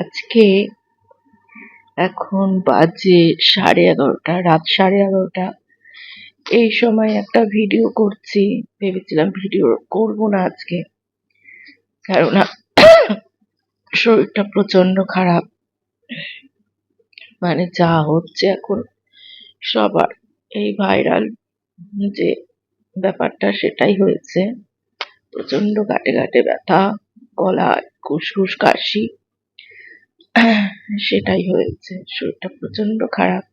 আজকে এখন বাজে সাড়ে এগারোটা, রাত সাড়ে এগারোটা। এই সময় একটা ভিডিও করছি, ভেবেছিলাম ভিডিও করব না আজকে। কেননা শরীরটা প্রচণ্ড খারাপ। মানে যা হচ্ছে এখন সবার। এই ভাইরাল যে ব্যাপারটা, সেটাই হয়েছে। প্রচণ্ড গাটে গাটে ব্যথা গলা খুসখুস, কাশি। সেটাই হয়েছে, শরীরটা প্রচণ্ড খারাপ।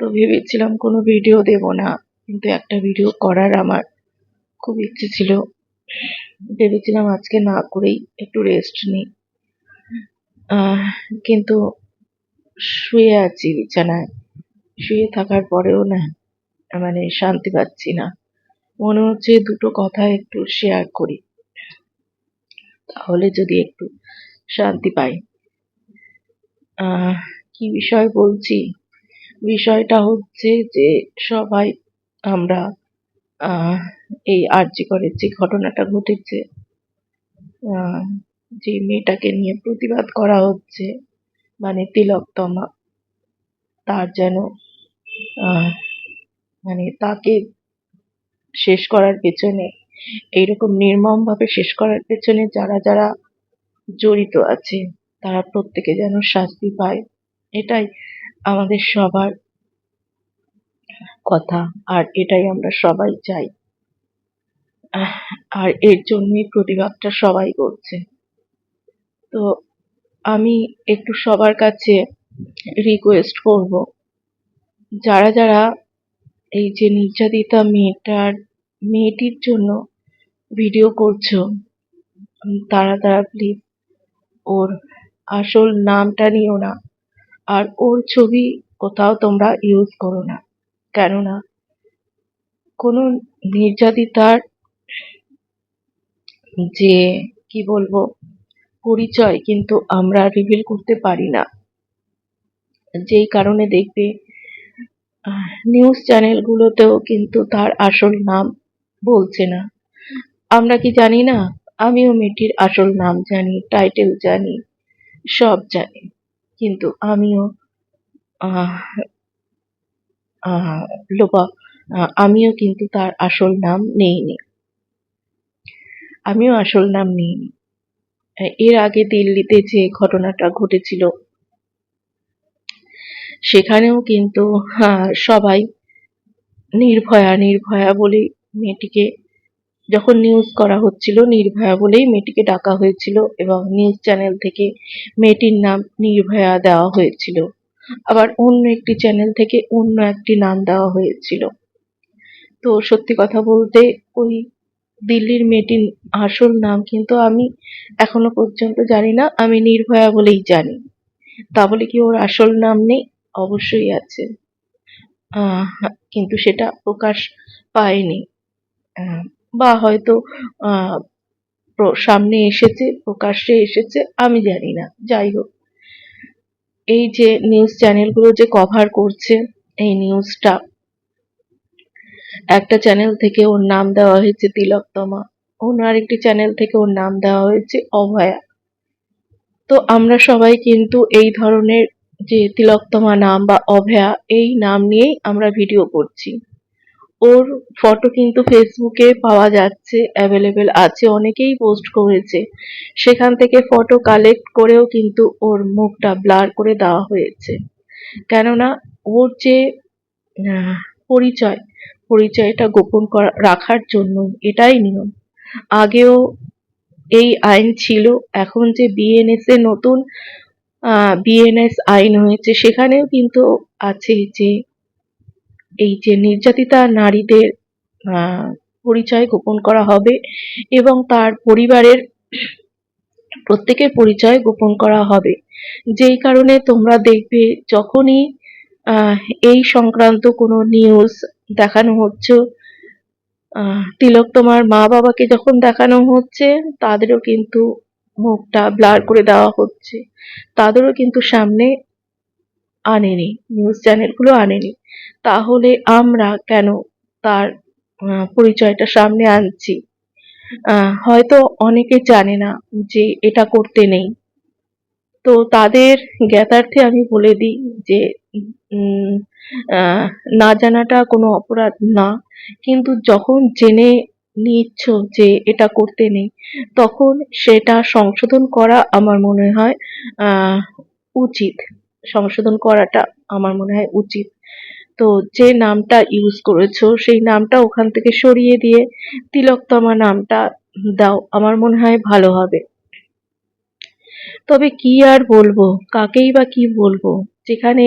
তো ভেবেছিলাম কোনো ভিডিও দেব না, কিন্তু একটা ভিডিও করার আমার খুব ইচ্ছে ছিল। ভেবেছিলাম আজকে না করেই একটু রেস্ট নিই। কিন্তু শুয়ে আছি বিছানায়। শুয়ে থাকার পরেও না মানে শান্তি পাচ্ছি না। মনে হচ্ছে দুটো কথা একটু শেয়ার করি। তাহলে যদি একটু শান্তি পাই। কি বিষয় বলছি? বিষয়টা হচ্ছে যে সবাই আমরা এই আরজি করের যে ঘটনাটা ঘটেছে যে মেয়েটাকে নিয়ে প্রতিবাদ করা হচ্ছে মানে তিলকতমা তার যেন মানে তাকে শেষ করার পেছনে, এইরকম নির্মম ভাবে শেষ করার পেছনে যারা যারা জড়িত আছে তারা প্রত্যেকে যেন শাস্তি পায়। এটাই আমাদের সবার কথা, আর এটাই আমরা সবাই চাই। আর এর জন্যই প্রতিবাদটা সবাই করছে। তো আমি একটু সবার কাছে রিকোয়েস্ট করব, যারা যারা এই যে নির্যাতিতা মেয়েটার, মেয়েটির জন্য ভিডিও করছ, তারা তারা প্লিজ ওর আসল নামটা নিও না, আর ওর ছবি কোথাও তোমরা ইউজ করো না। কেননা, কোনো নির্যাতিতার যে, কি বলব, পরিচয় কিন্তু আমরা রিভিল করতে পারি না। যেই কারণে দেখবে নিউজ চ্যানেলগুলোতেও কিন্তু তার আসল নাম বলছে না। আমরা কি জানি না? আমিও মেয়েটির আসল নাম জানি টাইটেল জানি। সব জানি। কিন্তু আমিও লোপা আমিও কিন্তু তার আসল নাম নেইনি। আমিও আসল নাম নিইনি। এর আগে দিল্লিতে যে ঘটনাটা ঘটেছিল, সেখানেও কিন্তু সবাই নির্ভয়া নির্ভয়া বলে মেয়েটিকে যখন নিউজ করা হচ্ছিল, নির্ভয়া বলেই মেয়েটিকে ডাকা হয়েছিল এবং নিউজ চ্যানেল থেকে মেয়েটির নাম নির্ভয়া দেওয়া হয়েছিল। আবার অন্য একটি চ্যানেল থেকে অন্য একটি নাম দেওয়া হয়েছিল। তো সত্যি কথা বলতে, ওই দিল্লির মেয়েটির আসল নাম কিন্তু আমি এখনও পর্যন্ত জানি না, আমি নির্ভয়া বলেই জানি। তা বলে কি ওর আসল নাম নেই? অবশ্যই আছে। কিন্তু সেটা প্রকাশ পায়নি। বা হয়তো সামনে এসেছে, প্রকাশ্যে এসেছে, আমি জানি না, যাই হোক। এই যে নিউজ চ্যানেলগুলো যে কভার করছে, এই নিউজটা একটা চ্যানেল থেকে ওর নাম দেওয়া হয়েছে তিলকতমা অন্য আরেকটি চ্যানেল থেকে ওর নাম দেওয়া হয়েছে অভয়া। তো আমরা সবাই কিন্তু এই ধরনের যে তিলকতমা নাম বা অভয়া, এই নাম নিয়েই আমরা ভিডিও করছি। ওর ফটো কিন্তু ফেসবুকে পাওয়া যাচ্ছে অ্যাভেলেবেল আছে, অনেকেই পোস্ট করেছে। সেখান থেকে ফটো কালেক্ট করেও কিন্তু ওর মুখটা ব্লার করে দেওয়া হয়েছে। কেননা ওর যে পরিচয়, পরিচয়টা গোপন করা, রাখার জন্য এটাই নিয়ম। আগেও এই আইন ছিল, এখন যে বিএনএস এ নতুন বিএনএস আইন হয়েছে, সেখানেও কিন্তু আছে যে এই যে নির্যাতিতা নারীদের পরিচয় গোপন করা হবে এবং তার পরিবারের প্রত্যেকের পরিচয় গোপন করা হবে। যেই কারণে তোমরা দেখবে যখনই এই সংক্রান্ত কোনো নিউজ দেখানো হচ্ছে তিলক তোমার মা বাবাকে যখন দেখানো হচ্ছে, তাদেরও কিন্তু মুখটা ব্লার করে দেওয়া হচ্ছে। তাদেরও কিন্তু সামনে আনেনি নিউজ চ্যানেলগুলো আনেনি। তাহলে আমরা কেন তার পরিচয়টা সামনে আনছি? হয়তো অনেকে জানে না যে এটা করতে নেই। তো তাদের জ্ঞাতার্থে আমি বলে দিই যে না জানাটা কোনো অপরাধ না। কিন্তু যখন জেনে নিচ্ছ যে এটা করতে নেই, তখন সেটা সংশোধন করা আমার মনে হয় উচিত। সংশোধন করাটা আমার মনে হয় উচিত। তো যে নামটা ইউজ করেছ, সেই নামটা ওখান থেকে সরিয়ে দিয়ে তিলোত্তমা নামটা দাও, আমার মনে হয় ভালো হবে। তবে কি আর বলব, কাকেই বা কি বলব? যেখানে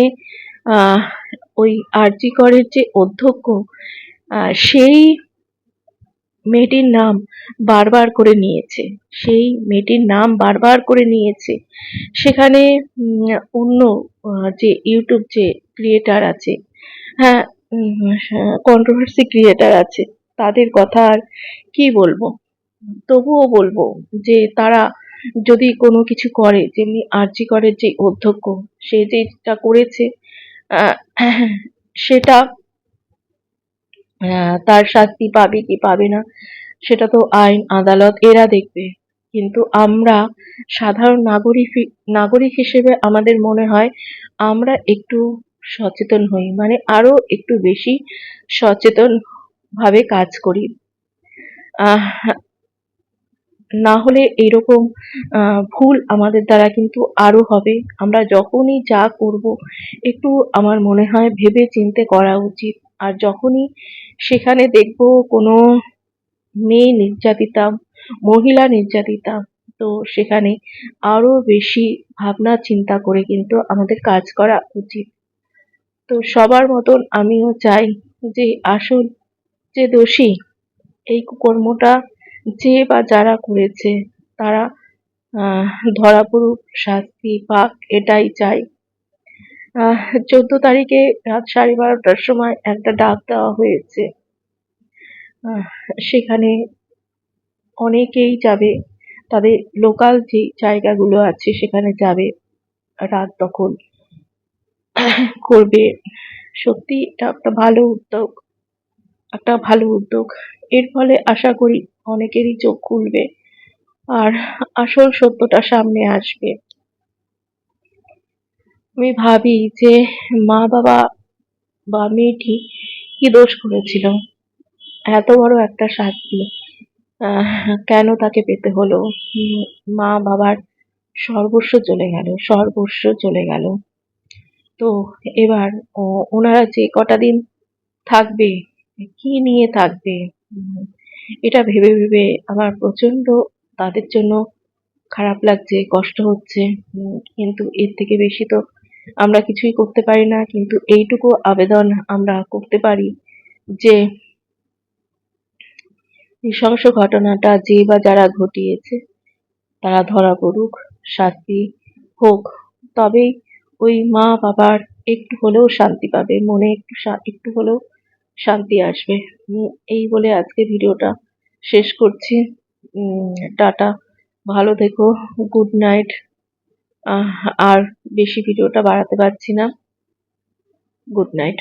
ওই আরজি করের যে অধ্যক্ষ সেই মেয়েটির নাম বারবার করে নিয়েছে। সেই মেয়েটির নাম বারবার করে নিয়েছে। সেখানে অন্য যে ইউটিউব যে ক্রিয়েটার আছে হ্যাঁ কন্ট্রোভার্সি ক্রিয়েটার আছে, তাদের কথা আর কি বলব? তবুও বলব যে তারা যদি কোনো কিছু করে, যেমনি আরজি করের যে অধ্যক্ষ, সে যেটা করেছে সেটা তার শাস্তি পাবে কি পাবে না, সেটা তো আইন, আদালত, এরা দেখবে। কিন্তু আমরা সাধারণ নাগরিক নাগরিক হিসেবে আমাদের মনে হয় আমরা একটু সচেতন হই মানে আরও একটু বেশি সচেতন ভাবে কাজ করি। না হলে এইরকম আহ, ভুল আমাদের দ্বারা কিন্তু আরও হবে। আমরা যখনই যা করব, একটু আমার মনে হয় ভেবে চিন্তে করা উচিত। আর যখনই সেখানে দেখব কোনো মেয়ে নির্যাতিতা, মহিলা নির্যাতিতা। তো সেখানে আরও বেশি ভাবনা, চিন্তা করে কিন্তু আমাদের কাজ করা উচিত। তো সবার মতন আমিও চাই যে আসল যে দোষী, এই কর্মটা যে বা যারা করেছে, তারা ধরা পড়ুক, শাস্তি পাক, এটাই চাই। চোদ্দ তারিখে রাত সাড়ে বারোটার সময় একটা ডাক দেওয়া হয়েছে। সেখানে অনেকেই যাবে। তাদের লোকাল যে জায়গাগুলো আছে, সেখানে যাবে। রাত তখন করবে। সত্যি এটা একটা ভালো উদ্যোগ। একটা ভালো উদ্যোগ। এর ফলে আশা করি অনেকেরই চোখ খুলবে। আর আসল সত্যটা সামনে আসবে। আমি ভাবি যে মা বাবা বা মেয়েটি কি দোষ করেছিল? এত বড় একটা শাস্তি। কেন তাকে পেতে হলো? মা বাবার সর্বস্ব চলে গেল, সর্বস্ব চলে গেল। তো এবার ওনারা যে কটা দিন থাকবে, কি নিয়ে থাকবে? এটা ভেবে ভেবে আমার প্রচণ্ড তাদের জন্য খারাপ লাগছে, কষ্ট হচ্ছে। কিন্তু এর থেকে বেশি তো আমরা কিছুই করতে পারি না, কিন্তু এইটুকু আবেদন আমরা করতে পারি যে নৃশংস ঘটনাটা যে বা যারা ঘটিয়েছে, তারা ধরা পড়ুক, শাস্তি হোক। তবেই ওই মা বাবার একটু হলেও শান্তি পাবে, মনে একটু একটু হলেও শান্তি আসবে। এই বলে আজকে ভিডিওটা শেষ করছি। টাটা। ভালো থেকো। Good night. আর বেশি ভিডিওটা বাড়াতে পারছি না। Good night